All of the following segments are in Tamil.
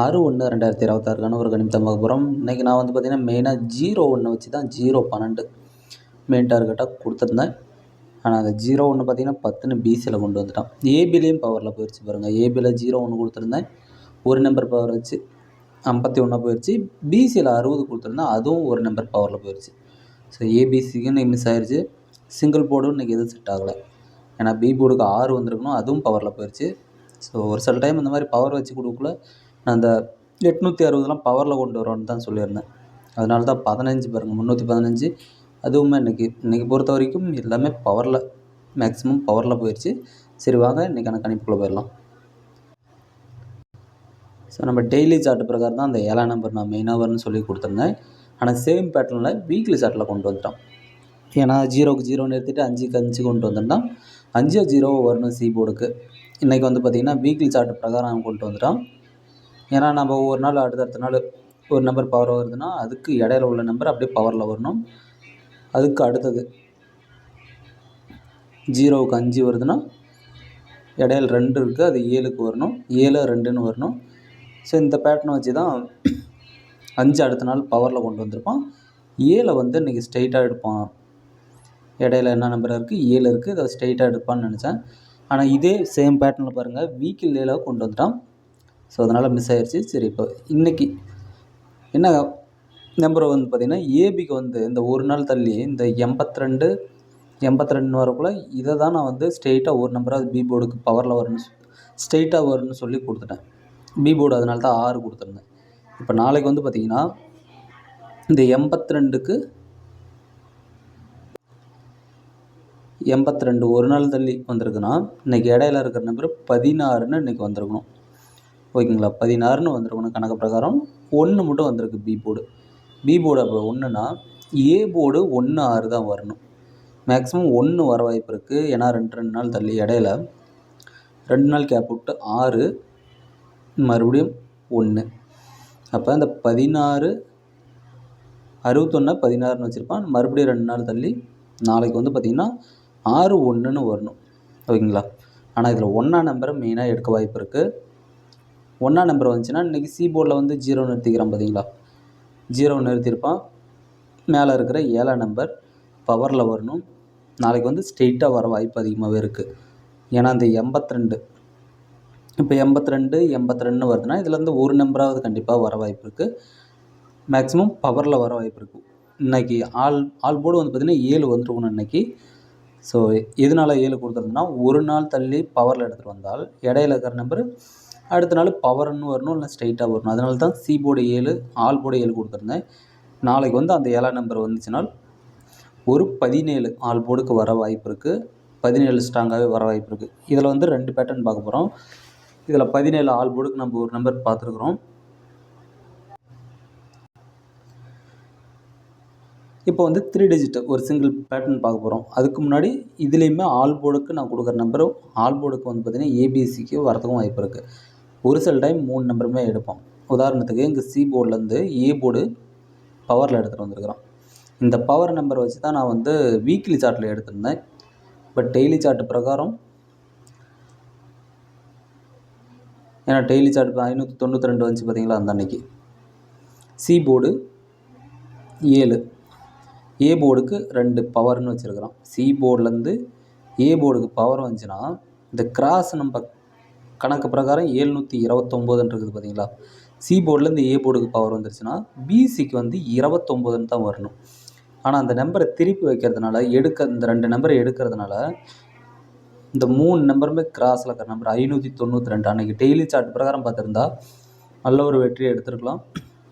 ஆறு ஒன்று ரெண்டாயிரத்தி இருபத்தாறுக்கான ஒரு கணிதம் பார்க்க போகிறோம் இன்றைக்கி நான் வந்து பார்த்திங்கன்னா மெயினாக ஜீரோ ஒன்று வச்சு தான் ஜீரோ பன்னெண்டு மெயின் டார்கெட்டாக கொடுத்துருந்தேன். ஆனால் அந்த ஜீரோ ஒன்று பார்த்திங்கன்னா பத்துன்னு பிசியில் கொண்டு வந்துட்டான். ஏபிலையும் பவரில் போயிடுச்சு பாருங்கள் ஏபியில் ஜீரோ ஒன்று கொடுத்துருந்தேன். ஒரு நம்பர் பவர் வச்சு ஐம்பத்தி ஒன்றா போயிடுச்சு பிசியில் அறுபது கொடுத்துருந்தேன். அதுவும் ஒரு நம்பர் பவரில் போயிடுச்சு ஸோ ஏபிசிக்கு இன்றைக்கி மிஸ் ஆயிடுச்சு சிங்கிள் போர்டும் இன்றைக்கி எதுவும் செட் ஆகலை. ஏன்னா பி போர்டுக்கு ஆறு வந்திருக்கணும். அதுவும் பவரில் போயிடுச்சு ஸோ ஒரு சில டைம் இந்த மாதிரி பவர் வச்சு கொடுக்கல. அந்த எட்நூற்றி அறுபதுலாம் பவரில் கொண்டு வரோன்னு தான் சொல்லியிருந்தேன். அதனால தான் பதினஞ்சு பாருங்கள் முந்நூற்றி பதினஞ்சு. அதுவுமே இன்றைக்கி இன்றைக்கி பொறுத்த வரைக்கும் எல்லாமே பவரில் மேக்ஸிமம் பவரில் போயிடுச்சு சரி வாங்க இன்றைக்கான கணிப்புக்குள்ளே போயிடலாம். ஸோ நம்ம டெய்லி சார்ட் பிரகாரம் தான் அந்த ஏழாம் நம்பர் நான் மெயினாக வரும்னு சொல்லி கொடுத்துருந்தேன். ஆனால் சேம் பேட்டர்னில் வீக்லி சார்ட்டில் கொண்டு வந்துட்டோம் ஏன்னா ஜீரோக்கு ஜீரோ நிறுத்திட்டு அஞ்சுக்கு அஞ்சு கொண்டு வந்துட்டோம் அஞ்சோ ஜீரோ வரணும் சி போர்டுக்கு இன்றைக்கி வந்து பார்த்திங்கன்னா வீக்லி சார்ட் பிரகாரம் கொண்டு வந்துட்டோம் ஏன்னா நம்ம ஒவ்வொரு நாள் அடுத்தடுத்த நாள் ஒரு நம்பர் பவர் வருதுன்னா அதுக்கு இடையில உள்ள நம்பர் அப்படியே பவரில் வரணும். அதுக்கு அடுத்தது ஜீரோவுக்கு அஞ்சு வருதுன்னா இடையில ரெண்டு இருக்குது அது ஏழுக்கு வரணும். ஏழு ரெண்டுன்னு வரணும். ஸோ இந்த பேட்டர்னை வச்சு தான் அஞ்சு அடுத்த நாள் பவரில் கொண்டு வந்திருப்பான். ஏழை வந்து இன்றைக்கி ஸ்ட்ரெயிட்டாக எடுப்பான். இடையில என்ன நம்பர் இருக்குது ஏழு இருக்குது அதை ஸ்ட்ரெயிட்டாக எடுப்பான்னு நினச்சேன். ஆனால் இதே சேம் பேட்டர்னில் பாருங்கள் வீக்கில் ஏழாக கொண்டு வந்துட்டான். ஸோ அதனால் மிஸ் ஆயிடுச்சு சரி இப்போ இன்றைக்கி என்ன நம்பர் வந்து பார்த்திங்கன்னா ஏபிக்கு வந்து இந்த ஒரு நாள் தள்ளி இந்த எண்பத்தி ரெண்டு எண்பத்தி ரெண்டு வரக்குள்ள இதை தான் நான் வந்து ஸ்ட்ரெயிட்டாக ஒரு நம்பராக பி போர்டுக்கு பவரில் வரும்னு ஸ்ட்ரெயிட்டாக வரும்னு சொல்லி கொடுத்துட்டேன். பி போர்டு அதனால தான் ஆறு கொடுத்துருந்தேன். இப்போ நாளைக்கு வந்து பார்த்திங்கன்னா இந்த எண்பத்தி ரெண்டுக்கு எண்பத்தி ரெண்டு ஒரு நாள் தள்ளி வந்திருக்குன்னா இன்றைக்கி இடையில இருக்கிற நம்பர் பதினாறுன்னு இன்றைக்கி வந்திருக்கணும். ஓகேங்களா? பதினாறுன்னு வந்திருக்கணும் கணக்கு பிரகாரம். ஒன்று மட்டும் வந்திருக்கு பி போர்டு பி போர்டு அப்போ ஒன்றுனா ஏ போர்டு ஒன்று ஆறு தான் வரணும். மேக்ஸிமம் ஒன்று வர வாய்ப்பு இருக்குது ஏன்னா ரெண்டு ரெண்டு நாள் தள்ளி இடையில. ரெண்டு நாள் கேப் விட்டு ஆறு மறுபடியும் ஒன்று அப்போ இந்த பதினாறு அறுபத்தொன்று பதினாறுன்னு வச்சுருப்பான். மறுபடியும் ரெண்டு நாள் தள்ளி நாளைக்கு வந்து பார்த்திங்கன்னா ஆறு ஒன்றுன்னு வரணும். ஓகேங்களா? ஆனால் இதில் ஒன்றா நம்பரை மெயினாக எடுக்க வாய்ப்பு இருக்குது ஒன்றா நம்பர் வந்துச்சுன்னா இன்றைக்கி சி போர்டில் வந்து ஜீரோ நிறுத்திக்கிறான் பார்த்தீங்களா ஜீரோ நிறுத்தியிருப்பான் மேலே இருக்கிற ஏழாம் நம்பர் பவரில் வரணும். நாளைக்கு வந்து ஸ்ட்ரெயிட்டாக வர வாய்ப்பு அதிகமாகவே இருக்குது ஏன்னா அந்த எண்பத்தி ரெண்டு இப்போ எண்பத்தி ரெண்டு எண்பத்தி ரெண்டு வருதுன்னா இதில் வந்து ஒரு நம்பராவது கண்டிப்பாக வர வாய்ப்பு இருக்குது மேக்ஸிமம் பவரில் வர வாய்ப்பு இருக்குது இன்றைக்கி ஆல் ஆல் போர்டு வந்து பார்த்திங்கன்னா ஏழு வந்துருக்கணும் இன்றைக்கி ஸோ எதனால் ஏழு கொடுத்துருந்தோன்னா ஒரு நாள் தள்ளி பவரில் எடுத்துகிட்டு வந்தால் இடையில இருக்கிற நம்பர் அடுத்த நாள் பவர்னு வரணும் இல்லை ஸ்ட்ரைட்டாக வரணும். அதனால தான் சி போர்டு ஏழு ஆல் போர்டு ஏழு கொடுத்துருந்தேன். நாளைக்கு வந்து அந்த ஏழாம் நம்பர் வந்துச்சுனால் ஒரு பதினேழு ஆல் போர்டுக்கு வர வாய்ப்பு இருக்குது பதினேழு ஸ்ட்ராங்காகவே வர வாய்ப்பு இருக்குது இதில் வந்து ரெண்டு பேட்டர்ன் பார்க்க போகிறோம் இதில் பதினேழு ஆல் போர்டுக்கு நம்ம ஒரு நம்பர் பார்த்துருக்குறோம். இப்போ வந்து த்ரீ டிஜிட் ஒரு சிங்கிள் பேட்டர்ன் பார்க்க போகிறோம் அதுக்கு முன்னாடி இதுலேயுமே ஆல் போர்டுக்கு நான் கொடுக்குற நம்பரும் ஆல் போர்டுக்கு வந்து பார்த்திங்கன்னா ஏபிசிக்கு வரதுக்கும் வாய்ப்பு இருக்குது ஒரு சில டைம் மூணு நம்பருமே எடுப்போம். உதாரணத்துக்கு இங்கே சி போர்ட்லேருந்து ஏ போர்டு பவரில் எடுத்துகிட்டு வந்திருக்கிறோம். இந்த பவர் நம்பர் வச்சு தான் நான் வந்து வீக்லி சார்ட்டில் எடுத்திருந்தேன். பட் டெய்லி சார்ட் பிரகாரம் ஏன்னா டெய்லி சார்ட் ஐநூற்றி தொண்ணூற்றி ரெண்டு வந்துச்சு பார்த்தீங்களா அந்த அன்னைக்கு. சி போர்டு ஏழு. ஏ போர்டுக்கு ரெண்டு பவர்னு வச்சுருக்கிறோம். சி போர்ட்லேருந்து ஏ போர்டுக்கு பவர் வந்துச்சுன்னா இந்த கிராஸ் நம்ம கணக்கு பிரகாரம் ஏழ்நூற்றி இருபத்தொம்போதுன்னு இருக்குது பார்த்தீங்களா? சி போர்ட்லேருந்து ஏ போர்டுக்கு பவர் வந்துருச்சுன்னா பிசிக்கு வந்து இருபத்தொம்போதுன்னு தான் வரணும். ஆனால் அந்த நம்பரை திருப்பி வைக்கிறதுனால எடுக்க இந்த ரெண்டு நம்பரை எடுக்கிறதுனால இந்த மூணு நம்பருமே கிராஸில் இருக்கிற நம்பர் ஐநூற்றி தொண்ணூற்றி ரெண்டு. அன்றைக்கி டெய்லி சார்ட் பிரகாரம் பார்த்துருந்தா நல்ல ஒரு வெற்றியை எடுத்துருக்கலாம்.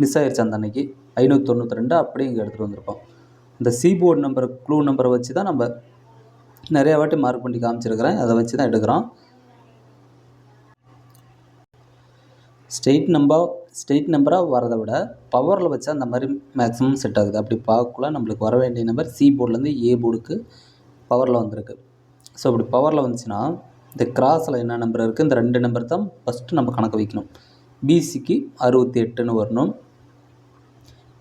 மிஸ் ஆயிடுச்சு அந்த அன்னைக்கு. ஐநூற்றி தொண்ணூற்றி ரெண்டு அப்படியே இங்கே எடுத்துகிட்டு வந்திருப்போம். இந்த சி போர்டு நம்பர் க்ளூ நம்பரை வச்சு தான் நம்ம நிறையா வாட்டி மார்க் பண்ணி காமிச்சிருக்கிறேன். அதை வச்சு தான் எடுக்கிறோம். ஸ்ட்ரெயிட் நம்பர் ஸ்ட்ரெயிட் நம்பராக வரதை விட பவரில் வச்சா அந்த மாதிரி மேக்ஸிமம் செட் ஆகுது. அப்படி பார்க்கக்குள்ள நம்மளுக்கு வர வேண்டிய நம்பர் சி போர்ட்லேருந்து ஏ போர்டுக்கு பவரில் வந்திருக்கு. ஸோ அப்படி பவரில் வந்துச்சுன்னா இந்த கிராஸில் என்ன நம்பர் இருக்குது இந்த ரெண்டு நம்பர் தான் ஃபஸ்ட்டு நம்ம கணக்கு வைக்கணும். பிசிக்கு அறுபத்தி எட்டுன்னு வரணும்.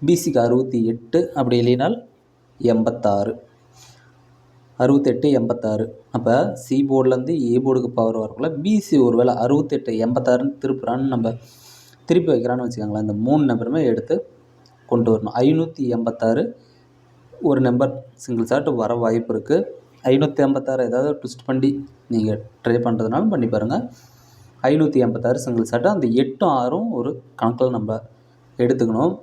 பிசிக்கு அறுபத்தி எட்டு அப்படி இல்லைனால் எண்பத்தாறு. அறுபத்தெட்டு எண்பத்தாறு. அப்போ சி போர்டுலேருந்து ஏ போர்டுக்கு பவர் வரக்குள்ள பிசி ஒரு வேளை அறுபத்தெட்டு எண்பத்தாறுன்னு திருப்புறான்னு நம்ம திருப்பி வைக்கிறான்னு வச்சுக்கோங்களேன். இந்த மூணு நம்பருமே எடுத்து கொண்டு வரணும். ஐநூற்றி எண்பத்தாறு ஒரு நம்பர் சிங்கிள் ஷாட் வர வாய்ப்பு இருக்குது ஐநூற்றி எண்பத்தாறு ஏதாவது ட்விஸ்ட் பண்ணி நீங்கள் ட்ரை பண்ணுறதுனாலும் பண்ணி பாருங்கள் ஐநூற்றி எண்பத்தாறு சிங்கிள் ஷாட்டு அந்த எட்டும் ஆறும் ஒரு கணக்கில் நம்ம எடுத்துக்கணும்.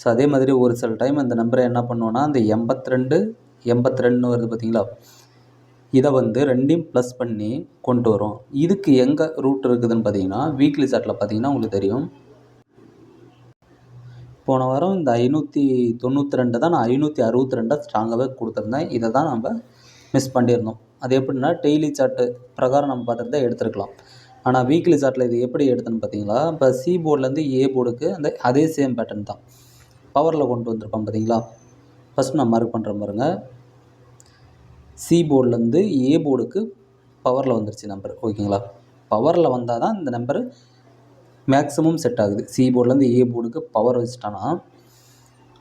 ஸோ அதே மாதிரி ஒரு சில டைம் அந்த நம்பரை என்ன பண்ணுவோன்னா அந்த எண்பத்தி ரெண்டு எண்பத்தி ரெண்டுன்னு வருது பார்த்தீங்களா? இதை வந்து ரெண்டையும் ப்ளஸ் பண்ணி கொண்டு வரும். இதுக்கு எங்கே ரூட் இருக்குதுன்னு பார்த்தீங்கன்னா வீக்லி சாட்டில் பார்த்தீங்கன்னா உங்களுக்கு தெரியும். போன வாரம் இந்த ஐநூற்றி தொண்ணூற்றி ரெண்டு தான் நான் ஐநூற்றி அறுபத்தி ரெண்டாக ஸ்ட்ராங்காகவே கொடுத்துருந்தேன். இதை தான் நம்ம மிஸ் பண்ணியிருந்தோம். அது எப்படின்னா டெய்லி சார்ட்டு பிரகாரம் நம்ம பார்த்துருந்தா எடுத்துருக்கலாம். ஆனால் வீக்லி சார்ட்டில் இது எப்படி எடுத்தேன்னு பார்த்தீங்களா இப்போ சி போர்ட்லேருந்து ஏ போர்டுக்கு அந்த அதே சேம் பேட்டர்ன் தான். பவரில் கொண்டு வந்திருப்போம் பார்த்தீங்களா? ஃபஸ்ட் நான் மார்க் பண்ணுறேன் பாருங்கள் சி போர்டுலேருந்து ஏ போர்டுக்கு பவரில் வந்துருச்சு நம்பர் ஓகேங்களா பவரில் வந்தால் தான் இந்த நம்பரு மேக்ஸிமம் செட் ஆகுது. சி போர்ட்லேருந்து ஏ போர்டுக்கு பவர் வச்சுட்டானா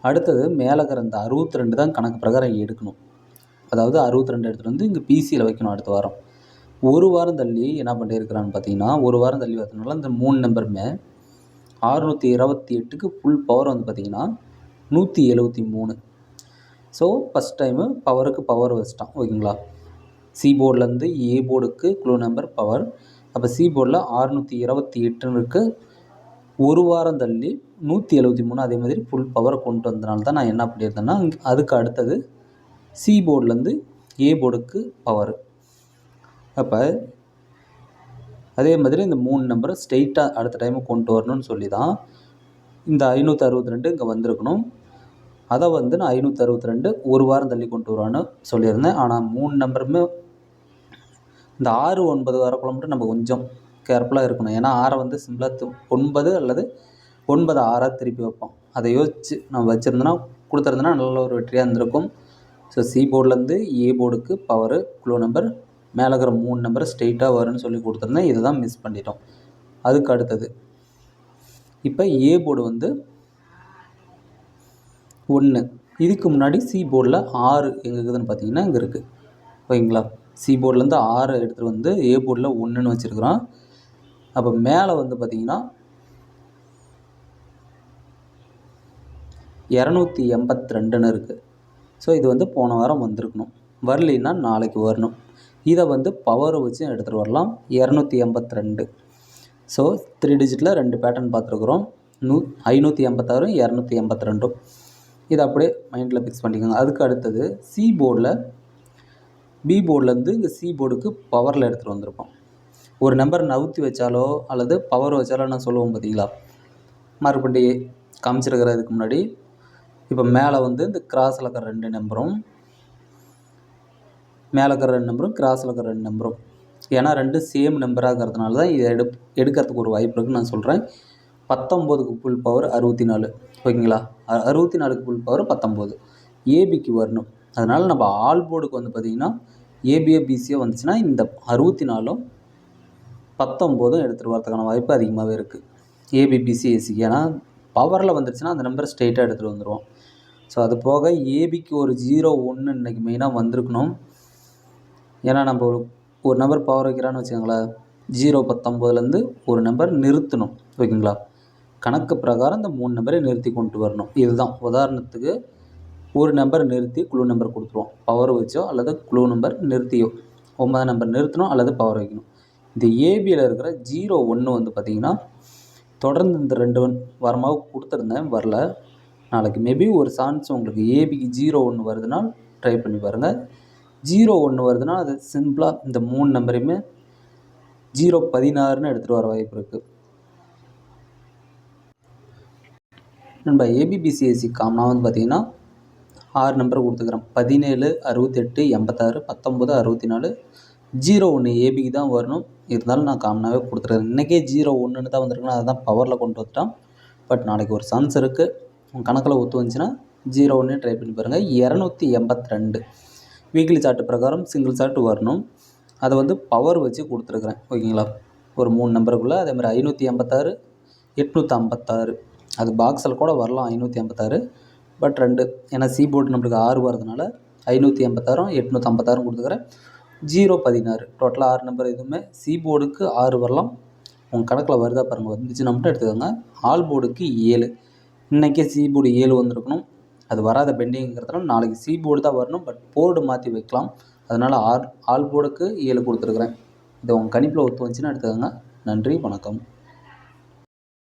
அடுத்தது மேலே இருக்கிற இந்த அறுபத்தி ரெண்டு தான் கணக்கு பிரகாரம் எடுக்கணும். அதாவது அறுபத்தி ரெண்டு எடுத்துகிட்டு வந்து இங்கே பிசியில் வைக்கணும் அடுத்த வாரம். ஒரு வாரம் தள்ளி என்ன பண்ணியிருக்கிறான்னு பார்த்தீங்கன்னா ஒரு வாரம் தள்ளி பார்த்ததுனால இந்த மூணு நம்பருமே அறுநூற்றி இருபத்தி எட்டுக்கு ஃபுல் பவர் வந்து பார்த்திங்கன்னா நூற்றி எழுபத்தி மூணு. ஸோ ஃபஸ்ட் டைமு பவருக்கு பவர் வச்சிட்டான் ஓகேங்களா? சி போர்டிலேருந்து ஏ போர்டுக்கு க்ளூ நம்பர் பவர் அப்போ சி போர்டில் அறுநூற்றி இருபத்தி எட்டுன்னு இருக்குது ஒரு வாரம் தள்ளி நூற்றி எழுபத்தி மூணு அதே மாதிரி ஃபுல் பவரை கொண்டு வந்தனால தான் நான் என்ன பண்ணியிருந்தேன்னா அதுக்கு அடுத்தது சி போர்ட்லேருந்து ஏ போர்டுக்கு பவர் அப்போ அதே மாதிரி இந்த மூணு நம்பரை ஸ்ட்ரெயிட்டாக அடுத்த டைமு கொண்டு வரணும்னு சொல்லி தான் இந்த ஐநூற்றி அறுபத்தி ரெண்டு இங்கே வந்திருக்கணும். அதை வந்து நான் ஐநூற்றி அறுபத்தி ரெண்டு ஒரு வாரம் தள்ளி கொண்டு வருவான்னு சொல்லியிருந்தேன். ஆனால் மூணு நம்பருமே இந்த ஆறு ஒன்பது வரக்குள்ள மட்டும் நம்ம கொஞ்சம் கேர்ஃபுல்லாக இருக்கணும். ஏன்னா ஆறை வந்து சிம்பிளாக ஒன்பது அல்லது ஒன்பது ஆறாக திருப்பி வைப்போம். அதை யோசித்து நம்ம வச்சுருந்தோன்னா கொடுத்துருந்தோன்னா நல்ல ஒரு வெற்றியாக இருந்திருக்கும். ஸோ சி போர்ட்லேருந்து ஏ போர்டுக்கு பவரு குளோ நம்பர் மேலே இருக்கிற மூணு நம்பர் ஸ்ட்ரெயிட்டாக வரும்னு சொல்லி கொடுத்துருந்தேன். இதை தான் மிஸ் பண்ணிட்டோம். அதுக்கு அடுத்தது. இப்போ ஏ போர்டு வந்து ஒன்று. இதுக்கு முன்னாடி சி போர்டில் ஆறு எங்கே இருக்குதுன்னு பார்த்தீங்கன்னா இங்கே இருக்குது. ஓகேங்களா? சி போர்ட்லேருந்து ஆறு எடுத்துகிட்டு வந்து ஏ போர்டில் ஒன்றுன்னு வச்சுருக்குறோம். அப்போ மேலே வந்து பார்த்திங்கன்னா இரநூத்தி எண்பத்தி ரெண்டுன்னு இருக்குது. ஸோ இது வந்து போன வாரம் வந்திருக்கணும். வரலைன்னா நாளைக்கு வரணும். இதை வந்து பவரை வச்சு எடுத்துகிட்டு வரலாம். இரநூத்தி எண்பத்தி ரெண்டு. ஸோ த்ரீ டிஜிட்டில் ரெண்டு பேட்டர்ன் பார்த்துருக்குறோம். நூ ஐநூற்றி எண்பத்தாறு இரநூத்தி எண்பத்தி ரெண்டும். இதை அப்படியே மைண்டில் ஃபிக்ஸ் பண்ணிக்கோங்க. அதுக்கு அடுத்தது சி போர்டில் பி போர்டிலேருந்து இங்கே சி போர்டுக்கு பவரில் எடுத்துகிட்டு வந்திருப்போம். ஒரு நம்பர் நவுத்தி வச்சாலோ அல்லது பவர் வச்சாலோ நான் சொல்லுவோம் பார்த்தீங்களா மறுபடி காமிச்சிருக்கிறதுக்கு முன்னாடி இப்போ மேலே வந்து இந்த கிராஸில் இருக்கிற ரெண்டு நம்பரும் மேலே இருக்கிற ரெண்டு நம்பரும் கிராஸில் இருக்கிற ரெண்டு நம்பரும் ஏன்னா ரெண்டு சேம் நம்பராக இருக்கிறதுனால தான் இதை எடு எடுக்கிறதுக்கு ஒரு வாய்ப்பு இருக்குன்னு நான் சொல்கிறேன் பத்தொம்போதுக்கு ஃபுல் பவர் அறுபத்தி நாலு ஓகேங்களா? அறுபத்தி நாலுக்கு ஃபுல் பவர் பத்தொம்போது. ஏபிக்கு வரணும். அதனால் நம்ம ஆல் போர்டுக்கு வந்து பார்த்திங்கன்னா ஏபிஏ பிசியோ வந்துச்சுன்னா இந்த அறுபத்தி நாலும் பத்தொம்போதும் எடுத்துகிட்டு வரதுக்கான வாய்ப்பு அதிகமாகவே இருக்குது ஏபிபிசி ஏசிக்கு ஏன்னா பவரில் வந்துருச்சுன்னா அந்த நம்பர் ஸ்ட்ரெயிட்டாக எடுத்துகிட்டு வந்துடுவோம் ஸோ அது போக ஏபிக்கு ஒரு ஜீரோ ஒன்று இன்றைக்கி மெயினாக வந்திருக்கணும். ஏன்னா நம்ம ஒரு ஒரு நம்பர் பவர் வைக்கிறான்னு வச்சுக்கோங்களேன் ஜீரோ பத்தொம்போதுலேருந்து ஒரு நம்பர் நிறுத்தணும். ஓகேங்களா? கணக்கு பிரகாரம் இந்த மூணு நம்பரை நிறுத்தி கொண்டு வரணும். இதுதான். உதாரணத்துக்கு ஒரு நம்பர் நிறுத்தி குழு நம்பர் கொடுத்துருவோம். பவர் வச்சோ அல்லது குழு நம்பர் நிறுத்தியோ. ஒன்பதாம் நம்பர் நிறுத்தணும் அல்லது பவர் வைக்கணும். இந்த ஏபியில் இருக்கிற ஜீரோ ஒன்று வந்து பார்த்திங்கன்னா தொடர்ந்து இந்த ரெண்டு வாரமாக கொடுத்துருந்தேன் வரல. நாளைக்கு மேபி ஒரு சான்ஸ் உங்களுக்கு ஏபிக்கு ஜீரோ ஒன்று வருதுன்னா ட்ரை பண்ணி பாருங்கள் ஜீரோ ஒன்று வருதுன்னா அது சிம்பிளாக இந்த மூணு நம்பரையுமே ஜீரோ பதினாறுன்னு எடுத்துகிட்டு வர வாய்ப்பு இருக்குது நம்ம ஏபிபிசிஎஸ்சி காமனாக வந்து பார்த்திங்கன்னா ஆறு நம்பர் கொடுத்துக்கிறேன் பதினேழு அறுபத்தெட்டு எண்பத்தாறு பத்தொம்போது அறுபத்தி நாலு ஜீரோ ஒன்று ஏபிக்கு தான் வரணும். இருந்தாலும் நான் காமனாகவே கொடுத்துருக்கேன் இன்றைக்கே ஜீரோ ஒன்றுன்னு தான் வந்திருக்குன்னா அதுதான் பவரில் கொண்டு வந்துட்டான் பட் நாளைக்கு ஒரு சான்ஸ் இருக்குது உங்கள் கணக்கில் ஒத்து வந்துச்சுன்னா ஜீரோ ஒன்று ட்ரை பண்ணி பாருங்கள் இரநூத்தி எண்பத்தி ரெண்டு வீக்லி சார்ட் பிரகாரம் சிங்கிள் சார்ட் வரணும். அதை வந்து பவர் வச்சு கொடுத்துருக்குறேன். ஓகேங்களா? ஒரு மூணு நம்பருக்குள்ளே அதே மாதிரி ஐநூற்றி எண்பத்தாறு எட்நூற்றி ஐம்பத்தாறு. அது பாக்ஸில் கூட வரலாம் ஐநூற்றி ஐம்பத்தாறு. பட் ரெண்டு ஏன்னா சி போர்டு நம்மளுக்கு ஆறு வரதுனால ஐநூற்றி எண்பத்தாறும் எட்நூற்றி ஐம்பத்தாறும் கொடுத்துக்கிறேன் ஜீரோ பதினாறு டோட்டலாக ஆறு நம்பர் எதுவுமே சி போர்டுக்கு ஆறு வரலாம். உங்கள் கணக்கில் வருதா பாருங்கள் வந்துச்சுன்னா மட்டும் எடுத்துக்கோங்க. ஆல் போர்டுக்கு ஏழு. இன்றைக்கே சி போர்டு ஏழு வந்திருக்கணும். அது வராத பெண்டிங்கிறதுனால நாளைக்கு சி போர்டு தான் வரணும் பட் போர்டு மாற்றி வைக்கலாம். அதனால் ஆர் ஆல் போர்டுக்கு ஏழு கொடுத்துருக்குறேன். இதை உங்கள் கணிப்பில் ஒத்து வந்துச்சுன்னா எடுத்துக்கோங்க. நன்றி வணக்கம்.